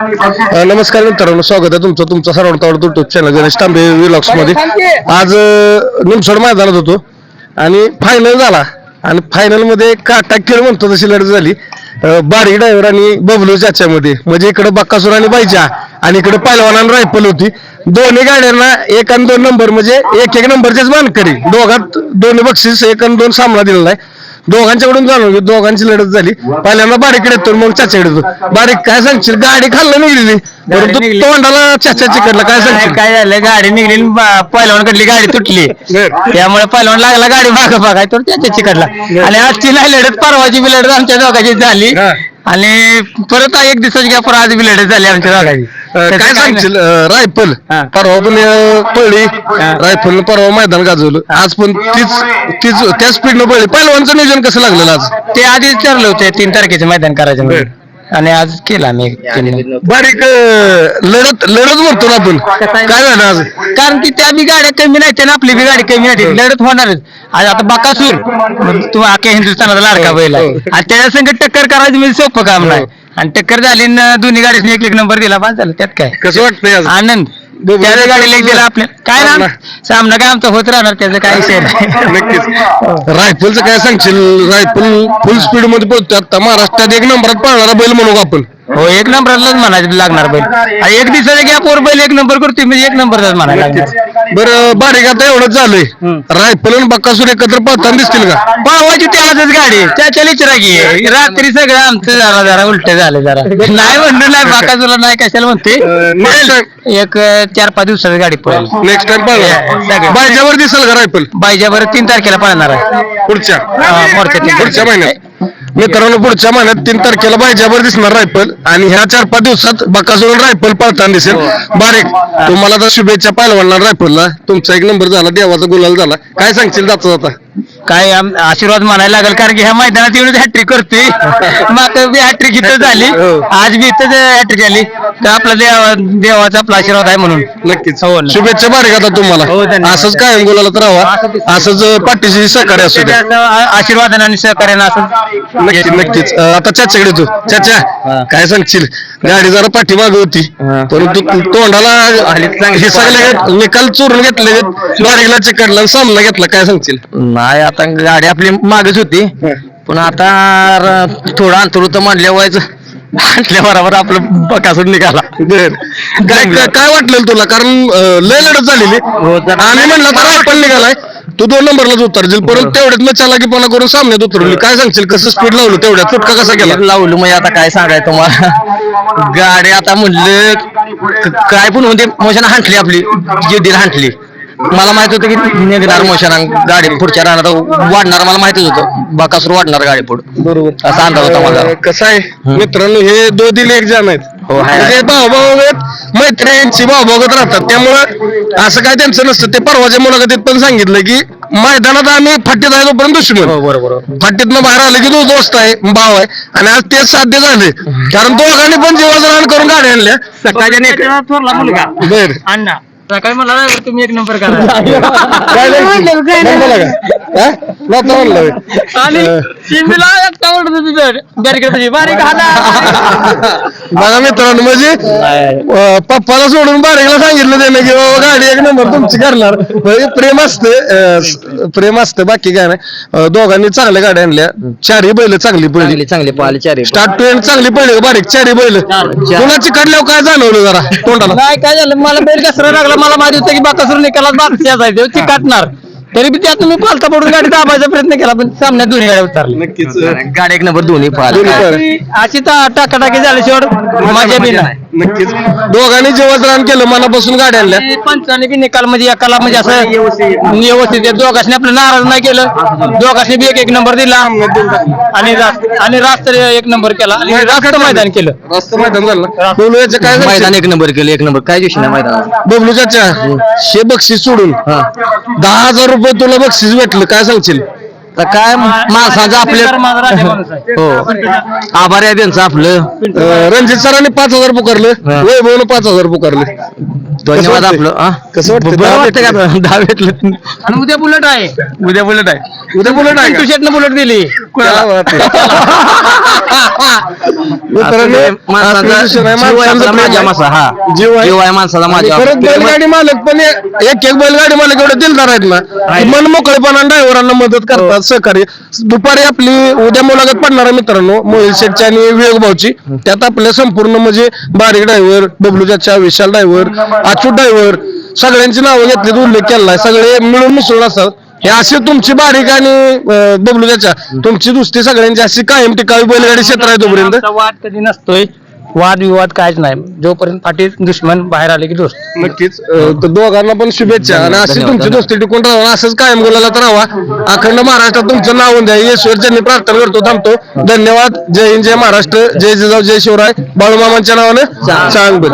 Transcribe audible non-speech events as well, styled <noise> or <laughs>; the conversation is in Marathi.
नमस्कार मित्रांनो स्वागत आहे तुमचं. तुमचा सर्वांचा तावडतो युट्यूब चॅनल गणेश तांबे विलॉक्समध्ये. आज अ, निमसोड मैदानात होतो आणि फायनल झाला. आणि फायनलमध्ये काटा खेळ म्हणतो तशी लढत झाली. बारी ड्रायव्हर आणि बबलू ज्याच्यामध्ये. म्हणजे इकडे बक्कासूर आणि बायच्या आणि इकडे पैलवान आणि रायफल होती. दोन्ही गाड्यांना एक आणि दोन नंबर म्हणजे एक एक नंबरचेच मानकरी. दोघात दोन्ही बक्षीस एक आणि दोन सामना दिलेला आहे. दोघांच्याकडून जाणून घेऊ दोघांची लढत झाली. पहिल्यांदा बारीकडे येतो मग चाच्याकडे येतो. बारीक काय सांगशील? गाडी खाल्लं निघलेली परंतु निघली. तोंडाला चाच्या चिकडला काय सांगशील? काय झालं? गाडी निघली पहिलवान कडली गाडी तुटली. त्यामुळे पहिलवान लागला गाडी माग बघाय तर त्याच्या चिकडला आणि आजची नाही लढत परवाची बी लढत आमच्या दोघांची झाली. हा. आणि परत एक दिवसाची गॅप आज बी लढत झाली आमच्या दोघांची अ, त्याचं काय नाही. सांगशील? अ, रायफल. हा. परवा पण अ, पळली. रायफल परवा मैदान गाजवलं. आज पण तीच तीच त्या स्पीडनं पळली. पहिलवानचं नियोजन कसं लागलेलं आज? ते आधीच ठरलं होते तीन तारखेचं मैदान करायचं म्हणून. आणि आज केलं आम्ही तीन. बारीक अ, लढत लढत म्हणतो ना आपण काय झालं आज? कारण की त्या बी गाड्या कमी नाहीत आणि आपली बी गाडी कमी नाही लढत होणारच. आज आता बकासूर तू आख्या हिंदुस्थानाचा लाडका बैल आहे. आणि त्याच्या संग टक्कर करायचं म्हणजे सोपं काम नाही. आणि टक्कर झाली न दोन्ही गाडीने एक एक नंबर दिला. बस झालं. त्यात काय? कसं वाटतंय आज? आनंद. त्याच्या गाडीला एक दिला आपल्या. काय ना सामना. काय आमचा होत राहणार? त्याचा काय विषय नाही. नक्कीच. रायफलचं काय सांगशील? रायफल फुल स्पीडमध्ये पळतोय आता महाराष्ट्रात एक नंबरात पळणारा बैल म्हणू का आपण? हो एक नंबरलाच म्हणायचं लागणार बैल आणि एक दिवसाच्या गॅपवर बैल एक नंबर करतोय म्हणजे एक नंबरचाच म्हणायला लागणार. बरं बारीक आता एवढंच झालंय. रायफल आणि बक्कासूर एकत्र पळताना दिसतील का? पळवायची ते आजच गाडी त्याच्या लिचरा की रात्री सगळं आमचं जरा जरा उलट झालं जरा. नाही म्हणलं नाही बाका तुला नाही कशाला म्हणते एक अं, चार पाच दिवसाची गाडी पळेल. Next time. पळणार बायच्यावर दिसेल का रायफल? बायजाबर तीन तारखेला पळणार आहे. पुढच्या. हा, मोर्चा पुढच्या महिन्यात. मित्रांनो पुढच्या महिन्यात तीन तारखेला बायच्यावर दिसणार रायफल आणि ह्या चार पाच दिवसात बकासूर रायफल पळताना दिसेल. बारीक. तुम्हाला तर शुभेच्छा पालवणार रायफलला. तुमचा एक नंबर झाला देवाचा गुलाल झाला. काय सांगशील जाता जाता काय आम- आशीर्वाद मानायला लागेल कारण की ह्या मैदानात येऊन हॅट्रिक करतोय. मागं बी हॅट्रिक इथं झाली. हो. आज बी इथं हॅट्रिक झाली तर आपला देवा देवाचा आपला आशीर्वाद आहे म्हणून. नक्कीच. हो ना. शुभेच्छा बारीक आता हो, तुम्हाला धन्यवाद. असंच कायम गुलाला तर राहा असंच अं, पाठीशी सहकार्य असू द्या त्याचं आ- आशीर्वादाने आणि सहकार्यानं असं. नक्कीच नक्कीच. अं, आता चाच्याकडे तू चाचा काय सांगशील? गाडी जरा पाठीमागे होती. परंतु तोंडाला हे सगळे निकाल चोरून घेतले बारीकला चिकडला आणि सामना घेतला. काय सांगशील? नाही आता गाडी आपली मागच होती. पण आता र- थोडं अंतर होतं म्हणल्या व्हायचं म्हटल्या बरोबर आपलं बकासून निघाला. बर. काय काय- काय वाटलं तुला? कारण अं, लय लढत झालेली. जरा- आणि म्हणलं तर आपण निघालाय. तू दोन नंबरलाच उतरशील. परंतु तेवढ्यात मग चालाकीपणा करून सामन्यात उतरवली. काय सांगशील? कसं स्पीड लावलं? तेवढ्यात फुटका कसा गेला? लावलं म्हणजे आता काय सांगाय तुम्हाला? गाडी आता म्हणलं क- काय पण होते मोशन हांटली आपली. जिद्दीला हांटली. मला माहीत होतं की निघणार मोशन गाडी पुढच्या राहणार वाढणार मला माहितच होतं. बाकासूर वाढणार गाडी पुढे. बरोबर. असा अंदाज होता माझा. कसं आहे मित्रांनो हे दो दिले एक जण आहेत. हो, आहे. म्हणजे भाऊ भाऊ आहेत मैत्रिणींची राहतात. त्यामुळं असं काय त्यांचं नसतं. ते परवाच्या मुलाखतीत पण सांगितलं की मैदानात आम्ही फाटीत आहे तोपर्यंत दुश्मन हो बरोबर फाटीतनं बाहेर आलं की तो दोस्त आहे भाव आहे. आणि आज ते साध्य झाले कारण दोघांनी पण जीवाचं रान करून गाड्या आणल्या. सकाळच्या थोरला मुलगा. बर. अण्णा. सकाळी मला तुम्ही एक नंबर करा काय लागली? नंबरला का? हा? म्हणलं होय. आणि होती तर बॅरिकेड बारीक बघा मित्रांनो म्हणजे अं, पप्पाला सोडून बारीकला सांगितलं त्याने की बाबा गाडी एक नंबर तुमची करणार. म्हणजे प्रेम असते अं, प्रेम असतं बाकी काय नाही. अं, दोघांनी चांगल्या गाड्या आणल्या. चारही बैल चांगली पडली. चांगली चांगली पाहिली चार स्टार्ट टू एंड चांगली पडली बारीक चारही बैल. कुणाची काढल्यावर काय जाणवलं जरा तोंडाला? नाही काय झालं? मला बैल कसरा लागला. मला माहिती होतं की बाकासूर निकालात बादशा जायचं. ती काटणार तरी बी त्यात तुम्ही पालता पडून गाडी दाबायचा प्रयत्न केला पण सामन्यात दोन्ही गाड्या उतरल्या. नक्कीच. गाडी एक नंबर दोन्ही दोन्ही पाहिल्या. अशी तर टाकाटाकी झाल्याशिवाय मजा बी नाही. नक्कीच. दोघांनी जेवण रान केलं मनापासून गाड्या आणल्या आणि पंचाने बी निकाल म्हणजे एकाला म्हणजे असं व्यवस्थित आहे. दोघांनी आपलं नाराज नाही केलं. दोघांनी बी एक एक नंबर दिला. आणि रास- आणि रास्त एक नंबर केला. आणि रास्त मैदान केलं. रास्त मैदान झालं. बोलू याचं काय मैदान? एक नंबर केलं एक नंबर. काय नाही मैदान? बबलू चाचा हे बक्षीस सोडून. दहा हजार रुपये तुला बक्षीस भेटलं. काय सांगशील? तर काय माणसाचं आपले हो आभार आहे त्यांचं आपलं अं, रणजित सरांनी पाच हजार पुकारलं हा. वैभवनं पाच हजार पुकारले धन्यवाद वाटतंय? आपलं हा? कसं वाटतंय? बरं दहा वाटतं का? दहा भेटलं आणि उद्या बुलेट आहे उद्या बुलेट आहे उद्या बुलेट आहे का? शेटनं बुलेट दिली क्या बात <laughs> मित्रांनो, आहे, आहे माणसाचं प्रेम माझ्या आहे. माणसा. हा. जीव आहे. जीव आहे माणसाचा आणि माझ्या खरंच बैलगाडी मालक पण एक एक बैलगाडी मालक एवढे दिलदार आहेत ना. की मन मोकळेपणा ड्रायव्हरांना मदत करतात सहकार्य. दुपारी आपली उद्या मुलाखत पडणार आहे मित्रांनो मोहिल शेटची आणि विवेक भाऊची. त्यात आपल्या संपूर्ण म्हणजे बारीक ड्रायव्हर बबलू चाचा विशाल ड्रायव्हर अच्युत ड्रायव्हर सगळ्यांची नावं घेतली उल्लेख केलाय सगळे मिळून मिसळून असतात. हे अशी तुमची बारीक आणि बबलू चाचा तुमची दुसरी सगळ्यांची अशी कायम टिकावी बैलगाडी क्षेत्र आहे तोपर्यंत. आमचा वाद कधी नसतोय. वाद विवाद काहीच नाही. जोपर्यंत पाठी दुश्मन बाहेर आले की दोस्त. नक्कीच अं, तर दोघांना पण शुभेच्छा. आणि अशी धन्यवाद, तुमची धन्यवाद. दोस्ती टिकून राहा असंच कायम गुलाला तर राहा अखंड महाराष्ट्रात तुमचं नाव होऊन द्या. ईश्वरच्यांनी प्रार्थना करतो थांबतो. धन्यवाद. जय हिंद जय महाराष्ट्र. जय जिजाऊ जय शिवराय. बाळूमामांच्या नावानं चांग.